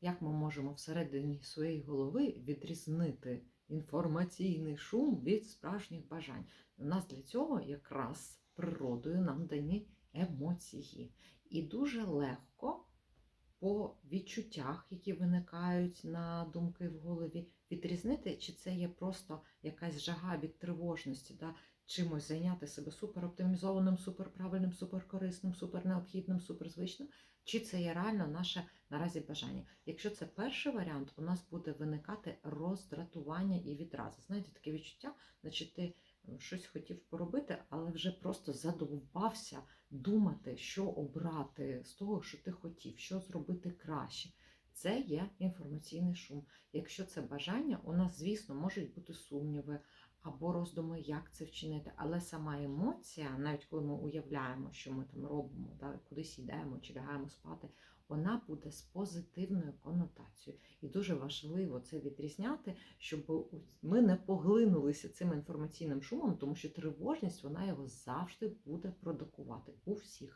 як ми можемо всередині своєї голови відрізнити інформаційний шум від справжніх бажань. У нас для цього якраз природою нам дані емоції. І дуже легко по відчуттях, які виникають на думки в голові, відрізнити, чи це є просто якась жага від тривожності, да? чимось зайняти себе супероптимізованим, суперправильним, суперкорисним, супернеобхідним, суперзвичним, чи це є реально наше наразі бажання. Якщо це перший варіант, у нас буде виникати роздратування і відрази. Знаєте, таке відчуття, значить ти щось хотів поробити, але вже просто задовбався думати, що обрати з того, що ти хотів, що зробити краще. Це є інформаційний шум. Якщо це бажання, у нас, звісно, можуть бути сумніви або роздуми, як це вчинити. Але сама емоція, навіть коли ми уявляємо, що ми там робимо, да, кудись йдемо чи лягаємо спати, вона буде з позитивною конотацією. І дуже важливо це відрізняти, щоб ми не поглинулися цим інформаційним шумом, тому що тривожність вона його завжди буде продукувати у всіх.